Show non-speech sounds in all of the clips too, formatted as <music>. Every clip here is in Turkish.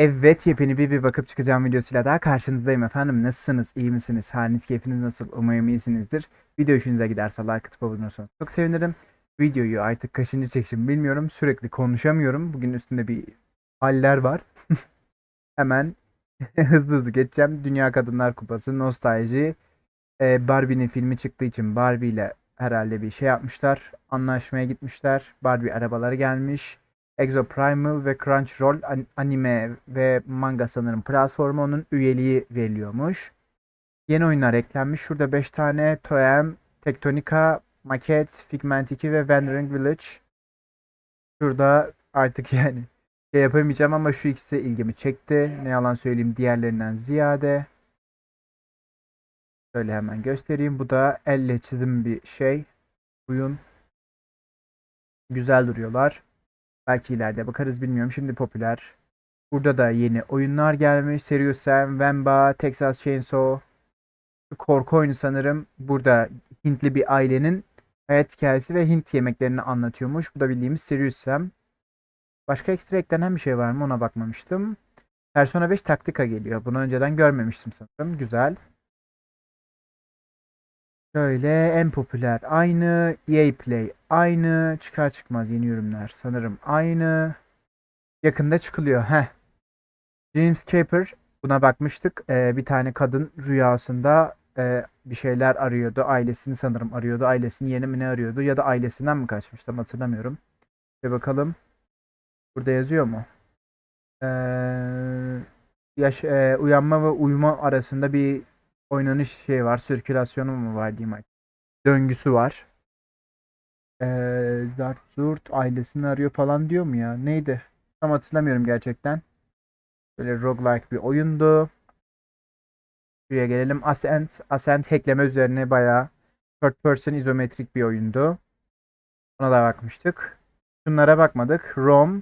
Evet yepyeni bir bir bakıp çıkacağım videosuyla daha karşınızdayım efendim. Nasılsınız? İyi misiniz? Haliniz keyfiniz nasıl? Umarım iyisinizdir. Video hoşunuza giderse like atıp abone olursanız çok sevinirim. Videoyu artık kaçıncı çekişim bilmiyorum. Sürekli konuşamıyorum. Bugün üstünde bir haller var. <laughs> Hemen <laughs> hızlı hızlı geçeceğim. Dünya Kadınlar Kupası, nostalji. Ee, Barbie'nin filmi çıktığı için Barbie ile herhalde bir şey yapmışlar. Anlaşmaya gitmişler. Barbie arabaları gelmiş. Exoprimal ve Crunchyroll an- anime ve manga sanırım platformu onun üyeliği veriliyormuş. Yeni oyunlar eklenmiş. Şurada 5 tane Toem, Tektonika, Maket, Figment 2 ve Wandering Village. Şurada artık <laughs> yani şey yapamayacağım ama şu ikisi ilgimi çekti. Ne yalan söyleyeyim diğerlerinden ziyade. Şöyle hemen göstereyim. Bu da elle çizim bir şey. Oyun. Güzel duruyorlar. Belki ileride bakarız bilmiyorum. Şimdi popüler. Burada da yeni oyunlar gelmiş. Serious Sam, Vemba, Texas Chainsaw. Korku oyunu sanırım. Burada Hintli bir ailenin hayat hikayesi ve Hint yemeklerini anlatıyormuş. Bu da bildiğimiz Serious Sam. Başka ekstra eklenen bir şey var mı ona bakmamıştım. Persona 5 taktika geliyor. Bunu önceden görmemiştim sanırım. Güzel. Şöyle en popüler aynı. EA Play aynı. Çıkar çıkmaz yeni ürünler sanırım aynı. Yakında çıkılıyor. Heh. Dreamscaper buna bakmıştık. Ee, bir tane kadın rüyasında e, bir şeyler arıyordu. Ailesini sanırım arıyordu. Ailesini yeni mi ne arıyordu? Ya da ailesinden mi kaçmış hatırlamıyorum. Bir bakalım. Burada yazıyor mu? Ee, yaş, e, uyanma ve uyuma arasında bir oynanış şey var. Sirkülasyonu mu var diyeyim artık. Döngüsü var. Ee, Zart ailesini arıyor falan diyor mu ya? Neydi? Tam hatırlamıyorum gerçekten. Böyle roguelike bir oyundu. Şuraya gelelim. Ascent. Ascent hackleme üzerine bayağı third person izometrik bir oyundu. Ona da bakmıştık. Şunlara bakmadık. Rome,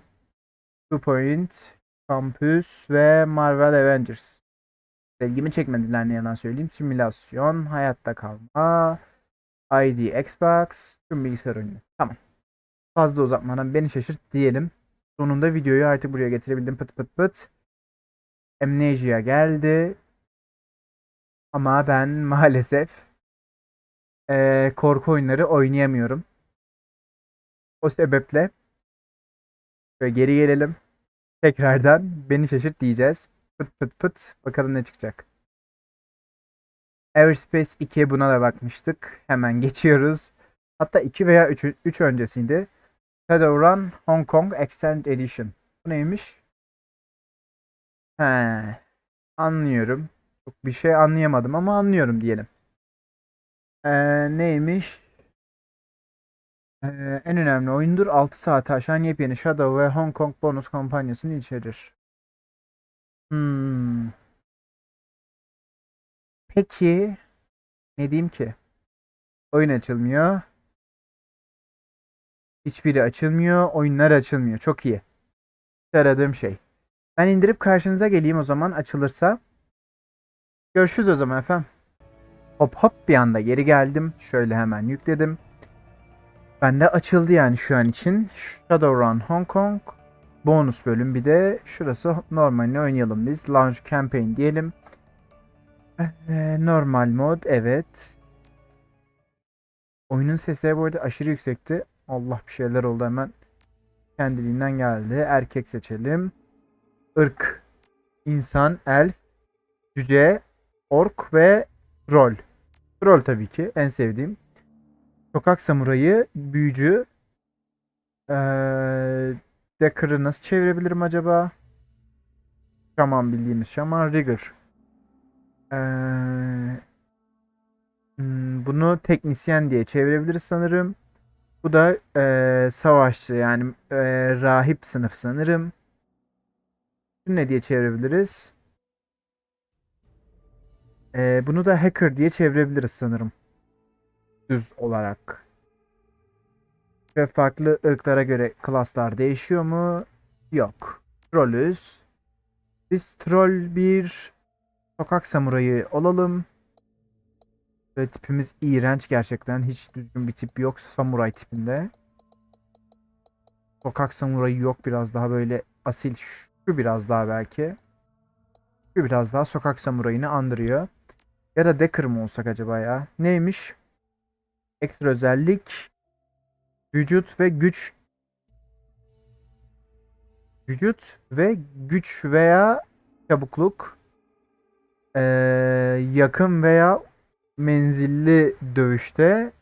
Two Point, Campus ve Marvel Avengers. İlgimi çekmediler ne yalan söyleyeyim. Simülasyon, hayatta kalma, ID Xbox, tüm bilgisayar oyunu. Tamam. Fazla uzatmadan beni şaşırt diyelim. Sonunda videoyu artık buraya getirebildim pıt pıt pıt. Amnesia geldi. Ama ben <laughs> maalesef eee, korku oyunları oynayamıyorum. O sebeple şöyle geri gelelim. Tekrardan beni şaşırt diyeceğiz. Pıt pıt pıt. Bakalım ne çıkacak. Everspace 2 buna da bakmıştık. Hemen geçiyoruz. Hatta 2 veya 3, 3 öncesiydi. Shadowrun Hong Kong Extended Edition. Bu neymiş? He, anlıyorum. Çok bir şey anlayamadım ama anlıyorum diyelim. Ee, neymiş? Ee, en önemli oyundur. 6 saat aşan yepyeni Shadow ve Hong Kong bonus kampanyasını içerir. Hmm. Peki ne diyeyim ki? Oyun açılmıyor. Hiçbiri açılmıyor. Oyunlar açılmıyor. Çok iyi. İşte aradığım şey. Ben indirip karşınıza geleyim o zaman açılırsa. Görüşürüz o zaman efendim. Hop hop bir anda geri geldim. Şöyle hemen yükledim. Bende açıldı yani şu an için. Shadowrun Hong Kong. Bonus bölüm bir de şurası normalini oynayalım biz. Launch Campaign diyelim. Ee, normal mod evet. Oyunun sesleri bu arada aşırı yüksekti. Allah bir şeyler oldu hemen. Kendiliğinden geldi. Erkek seçelim. Irk. İnsan, elf, cüce, ork ve troll. Troll tabii ki en sevdiğim. Sokak samurayı, büyücü. Ee, Decker'ı nasıl çevirebilirim acaba? Şaman bildiğimiz şaman. Rigger. Ee, hmm, bunu teknisyen diye çevirebiliriz sanırım. Bu da ee, savaşçı yani ee, rahip sınıf sanırım. Bunu ne diye çevirebiliriz? Ee, bunu da hacker diye çevirebiliriz sanırım. Düz olarak. Ve farklı ırklara göre klaslar değişiyor mu? Yok. Trollüz. Biz troll bir sokak samurayı olalım. Ve tipimiz iğrenç gerçekten. Hiç düzgün bir tip yok samuray tipinde. Sokak samurayı yok biraz daha böyle asil Şu biraz daha belki. Şu biraz daha sokak samurayını andırıyor. Ya da Decker mı olsak acaba ya? Neymiş? Ekstra özellik. Vücut ve güç. Vücut ve güç veya çabukluk. Ee, yakın veya menzilli dövüşte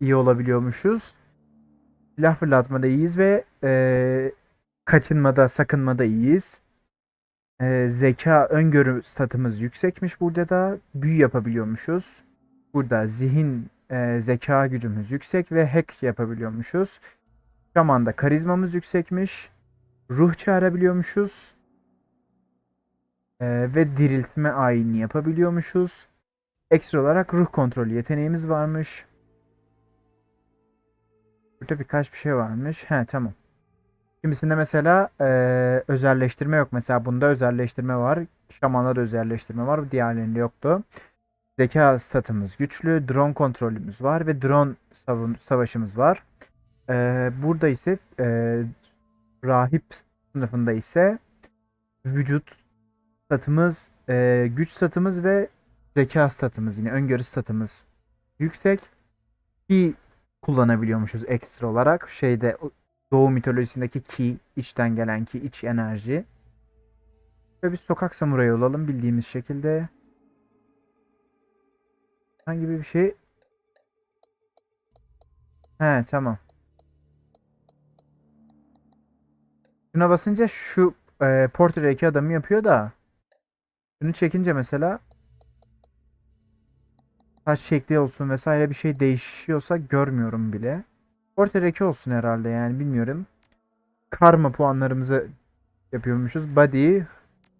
iyi olabiliyormuşuz. Silah fırlatmada iyiyiz ve ee, kaçınmada, sakınmada iyiyiz. Ee, zeka öngörü statımız yüksekmiş burada da. Büyü yapabiliyormuşuz. Burada zihin e, zeka gücümüz yüksek ve hack yapabiliyormuşuz. Şaman'da karizmamız yüksekmiş. Ruh çağırabiliyormuşuz. Ee, ve diriltme ayini yapabiliyormuşuz. Ekstra olarak ruh kontrolü yeteneğimiz varmış. Burada birkaç bir şey varmış. He tamam. Kimisinde mesela eee, özelleştirme yok. Mesela bunda özelleştirme var. Şamanda da özelleştirme var. Diğerlerinde yoktu. Zeka statımız güçlü. Drone kontrolümüz var ve drone savun- savaşımız var. Eee, burada ise eee, rahip sınıfında ise vücut statımız, eee, güç statımız ve zeka statımız yine öngörü statımız yüksek. Ki kullanabiliyormuşuz ekstra olarak. Şeyde Doğu mitolojisindeki ki, içten gelen ki, iç enerji. Ve bir sokak samurayı olalım bildiğimiz şekilde. Hangi bir şey? He tamam. Şuna basınca şu e, portredeki adamı yapıyor da. Şunu çekince mesela saç şekli olsun vesaire bir şey değişiyorsa görmüyorum bile. Portredeki olsun herhalde yani bilmiyorum. Karma puanlarımızı yapıyormuşuz. Body,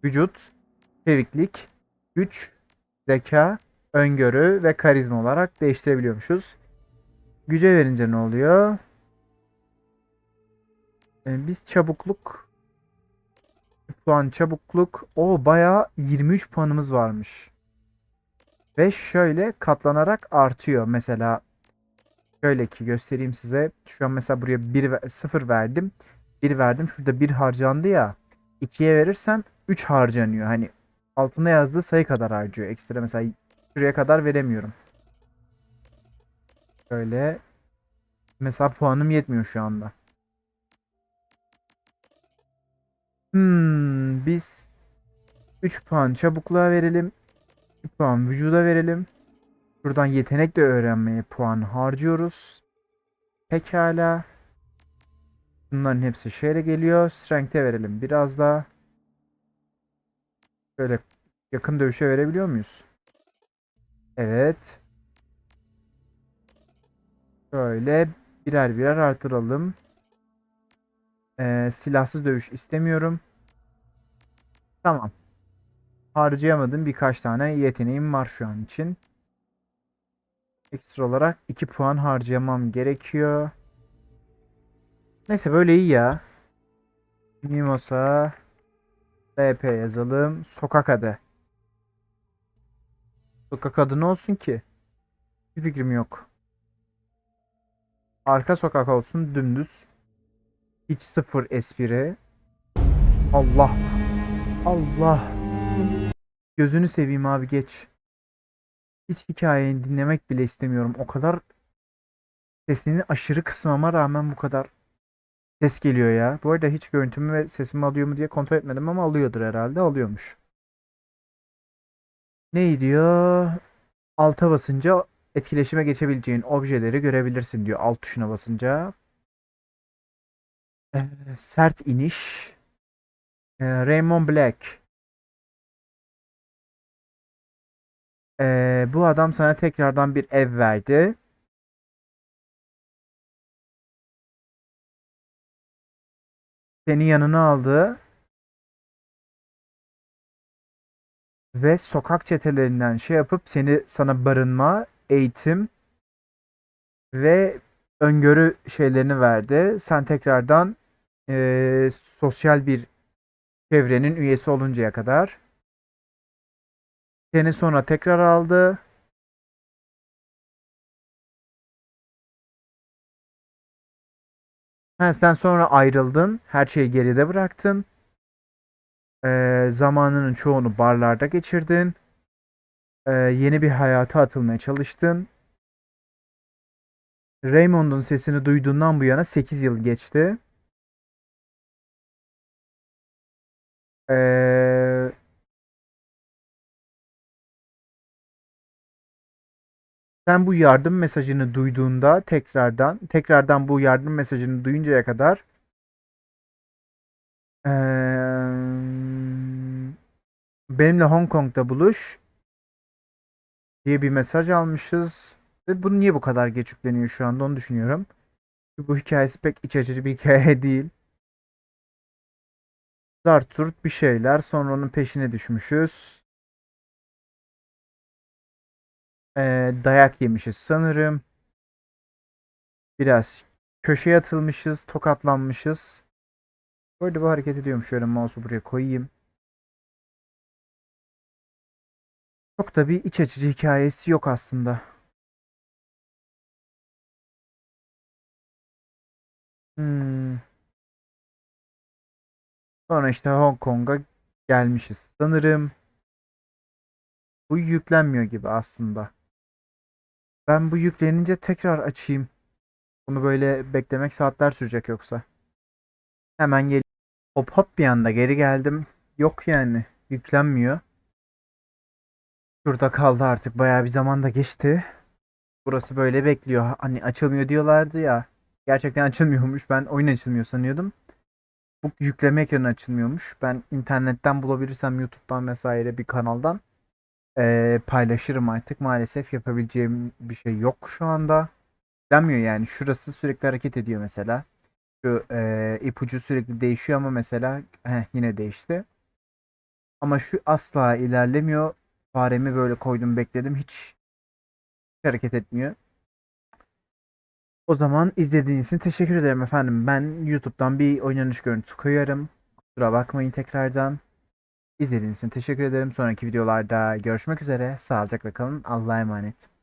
vücut, çeviklik, güç, zeka, öngörü ve karizma olarak değiştirebiliyormuşuz. Güce verince ne oluyor? Ee, biz çabukluk puan çabukluk o bayağı 23 puanımız varmış. Ve şöyle katlanarak artıyor. Mesela şöyle ki göstereyim size. Şu an mesela buraya 1 0 verdim. 1 verdim. Şurada 1 harcandı ya. 2'ye verirsem 3 harcanıyor. Hani altında yazdığı sayı kadar harcıyor. Ekstra mesela şuraya kadar veremiyorum. Şöyle mesela puanım yetmiyor şu anda. Hmm, biz 3 puan çabukluğa verelim. 1 puan vücuda verelim. Buradan yetenek de öğrenmeye puan harcıyoruz. Pekala. Bunların hepsi şeyle geliyor. Strength'e verelim biraz daha. Böyle yakın dövüşe verebiliyor muyuz? Evet. Şöyle birer birer artıralım. Ee, silahsız dövüş istemiyorum. Tamam. Harcayamadığım birkaç tane yeteneğim var şu an için. Ekstra olarak 2 puan harcamam gerekiyor. Neyse böyle iyi ya. Mimosa BP yazalım. Sokak adı. Sokak adı ne olsun ki? Bir fikrim yok. Arka sokak olsun dümdüz. Hiç sıfır espri. Allah. Allah. Gözünü seveyim abi geç. Hiç hikayeni dinlemek bile istemiyorum. O kadar sesini aşırı kısmama rağmen bu kadar ses geliyor ya. Bu arada hiç görüntümü ve sesimi alıyor mu diye kontrol etmedim ama alıyordur herhalde. Alıyormuş. Ne diyor? Alta basınca etkileşime geçebileceğin objeleri görebilirsin diyor. Alt tuşuna basınca. Ee, sert iniş. Ee, Raymond Black. Ee, bu adam sana tekrardan bir ev verdi. Seni yanına aldı. Ve sokak çetelerinden şey yapıp seni sana barınma, eğitim ve öngörü şeylerini verdi. Sen tekrardan eee, sosyal bir çevrenin üyesi oluncaya kadar. Seni sonra tekrar aldı. Ha, sen sonra ayrıldın. Her şeyi geride bıraktın. Ee, zamanının çoğunu barlarda geçirdin. Ee, yeni bir hayata atılmaya çalıştın. Raymond'un sesini duyduğundan bu yana 8 yıl geçti. Ee, sen bu yardım mesajını duyduğunda tekrardan tekrardan bu yardım mesajını duyuncaya kadar ee, benimle Hong Kong'da buluş diye bir mesaj almışız. Ve bu niye bu kadar geç yükleniyor şu anda onu düşünüyorum. Çünkü Bu hikayesi pek iç açıcı bir <laughs> hikaye değil. Zarturt bir şeyler sonra onun peşine düşmüşüz. Ee, dayak yemişiz sanırım. Biraz köşeye atılmışız, tokatlanmışız. Arada bu hareket ediyorum. Şöyle mouse'u buraya koyayım. Çok da bir iç açıcı hikayesi yok aslında. Hmm. Sonra işte Hong Kong'a gelmişiz sanırım. Bu yüklenmiyor gibi aslında. Ben bu yüklenince tekrar açayım. Bunu böyle beklemek saatler sürecek yoksa. Hemen gel. Hop hop bir anda geri geldim. Yok yani. Yüklenmiyor. Şurada kaldı artık. Bayağı bir zaman da geçti. Burası böyle bekliyor. Hani açılmıyor diyorlardı ya. Gerçekten açılmıyormuş. Ben oyun açılmıyor sanıyordum. Bu yükleme ekranı açılmıyormuş. Ben internetten bulabilirsem YouTube'dan vesaire bir kanaldan eee, paylaşırım artık. Maalesef yapabileceğim bir şey yok şu anda. Denmiyor yani. Şurası sürekli hareket ediyor mesela. Şu eee, ipucu sürekli değişiyor ama mesela heh, yine değişti. Ama şu asla ilerlemiyor. Faremi böyle koydum bekledim. Hiç hareket etmiyor. O zaman izlediğiniz için teşekkür ederim efendim. Ben YouTube'dan bir oynanış görüntüsü koyarım. Kusura bakmayın tekrardan. İzlediğiniz için teşekkür ederim. Sonraki videolarda görüşmek üzere. Sağlıcakla kalın. Allah'a emanet.